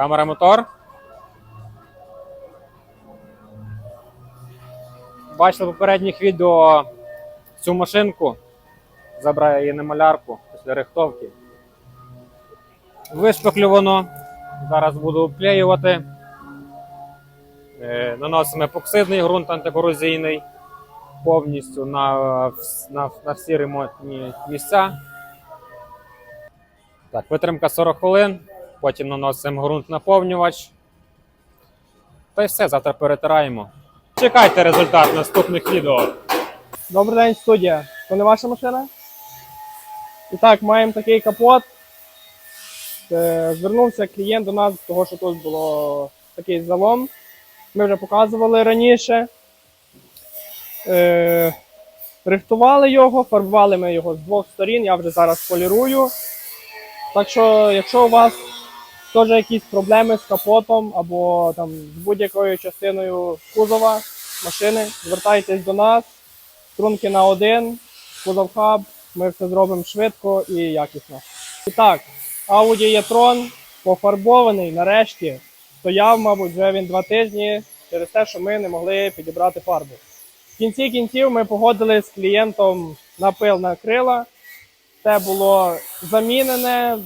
Камера мотор. Бачили в попередніх відео цю машинку. Забрав її на малярку після рихтовки. Вишпаклювано. Зараз буду обклеювати. Е, Наносимо епоксидний ґрунт антикорозійний повністю на, на, на всі ремонтні місця. Так, витримка 40 хвилин, потім наносимо ґрунт наповнювач. Та й все, завтра перетираємо. Чекайте результат наступних відео. Добрий день, студія. То не ваша машина? І так, маємо такий капот. Е, Звернувся клієнт до нас, того що тут було такий залом. Ми вже показували раніше. Е, Рихтували його, фарбували ми його з двох сторін, я вже зараз полірую. Так що, якщо у вас теж якісь проблеми з капотом або там з будь-якою частиною кузова машини, звертайтесь до нас струнки на один, кузов хаб, ми все зробимо швидко і якісно. І так, Audi e-tron пофарбований нарешті. Стояв, мабуть, вже він два тижні через те, що ми не могли підібрати фарбу. В кінці кінців ми погодили з клієнтом на пил на крила. Це було замінене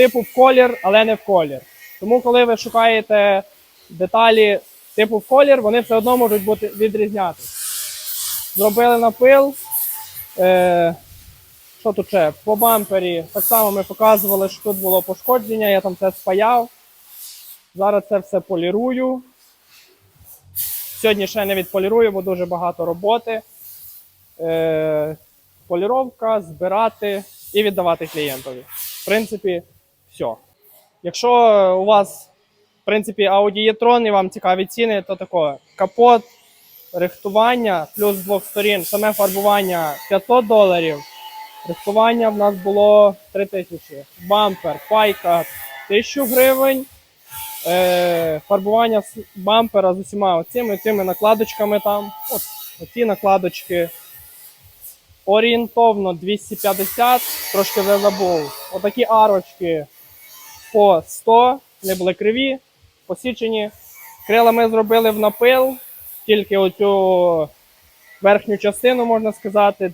типу в колір, але не в колір. Тому, коли ви шукаєте деталі типу в колір, вони все одно можуть бути відрізнятися зробили напил. Е, що тут ще? По бампері так само ми показували, що тут було пошкодження, я там це спаяв. Зараз це все полірую. Сьогодні ще не відполірую, бо дуже багато роботи. Е, поліровка, збирати і віддавати клієнтові. В принципі, все. Якщо у вас, в принципі, Audi e-tron і вам цікаві ціни, то тако капот, рихтування плюс з двох сторін, саме фарбування 500 доларів. Рихтування в нас було 3 тисячі. Бампер, пайка 1000 гривень. Е, фарбування бампера з усіма оцими, цими накладочками там. От, оці накладочки. Орієнтовно 250, трошки вже забув. Отакі арочки по 100, вони були криві, посічені. Крила ми зробили в напил, тільки оцю верхню частину, можна сказати.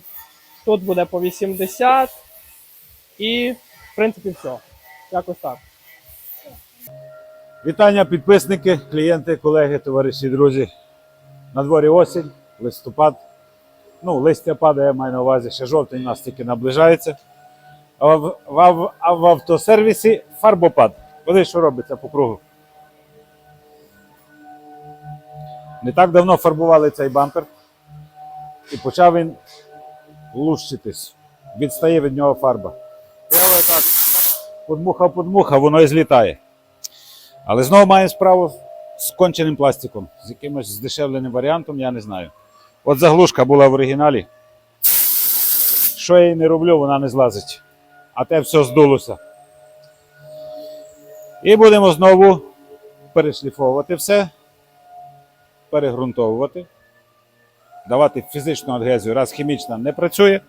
Тут буде по 80. І, в принципі, все. Якось так. Вітання, підписники, клієнти, колеги, товариші, друзі. На дворі осінь, листопад. Ну, листя падає, маю на увазі, ще жовтень у нас тільки наближається. А в, в, а в автосервісі фарбопад. Вони що робиться по кругу. Не так давно фарбували цей бампер, і почав він лущитись. Відстає від нього фарба. Я отак подмухав, подмухав, воно і злітає. Але знову маємо справу з конченим пластиком, з якимось здешевленим варіантом, я не знаю. От заглушка була в оригіналі. Що я їй не роблю, вона не злазить. А те все здулося. І будемо знову перешліфовувати все, перегрунтовувати, давати фізичну адгезію. Раз хімічна не працює,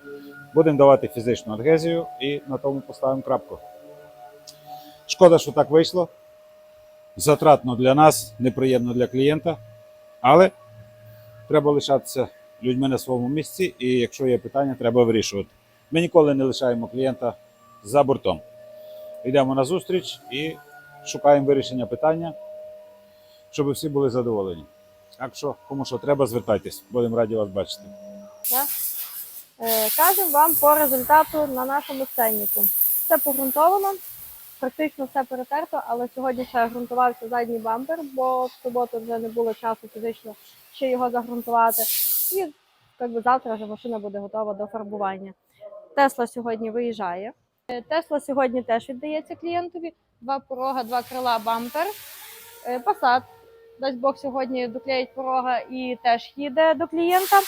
будемо давати фізичну адгезію і на тому поставимо крапку. Шкода, що так вийшло затратно для нас, неприємно для клієнта, але треба лишатися людьми на своєму місці, і якщо є питання, треба вирішувати. Ми ніколи не лишаємо клієнта за бортом. Йдемо на зустріч і шукаємо вирішення питання, щоб всі були задоволені. Так що, кому що треба, звертайтесь. Будемо раді вас бачити. Е, Кажемо вам по результату на нашому сценнику. Все погрунтовано, практично все перетерто, але сьогодні ще ґрунтувався задній бампер, бо в суботу вже не було часу фізично ще його загрунтувати. І як би, завтра вже машина буде готова до фарбування. Тесла сьогодні виїжджає. Е, Тесла сьогодні теж віддається клієнтові. Два порога, два крила, бампер. Е, Passat. Дасть Бог сьогодні доклеїть порога і теж їде до клієнта.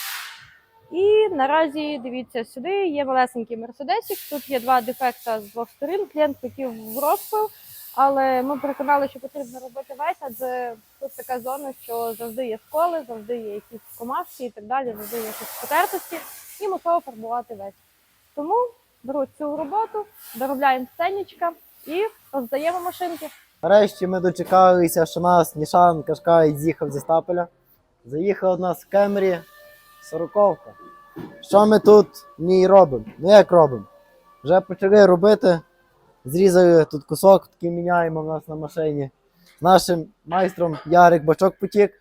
І наразі дивіться сюди. Є малесенький мерседесик. Тут є два дефекта з двох сторін. Клієнт хотів в розпил, але ми переконали, що потрібно робити весь, адже тут така зона, що завжди є сколи, завжди є якісь комашки і так далі, завжди є якісь потертості, і мусово фарбувати весь. Тому беруть цю роботу, доробляємо сценічка і роздаємо машинки. Нарешті ми дочекалися, що нас Нішан Кашкай з'їхав зі стапеля. Заїхав у нас в Кемрі сороковка. Що ми тут в ній робимо? Ну як робимо? Вже почали робити. Зрізали тут кусок, такий міняємо в нас на машині. Нашим майстром Ярик Бачок потік.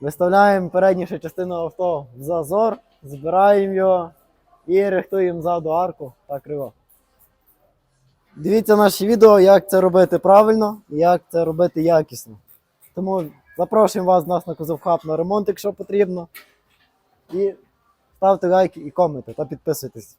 Виставляємо переднішу частину авто в зазор, збираємо його і рихтуємо ззаду арку та криво. Дивіться наші відео, як це робити правильно як це робити якісно. Тому запрошуємо вас нас на Козовхаб на ремонт, якщо потрібно. І ставте лайки і коменти та підписуйтесь.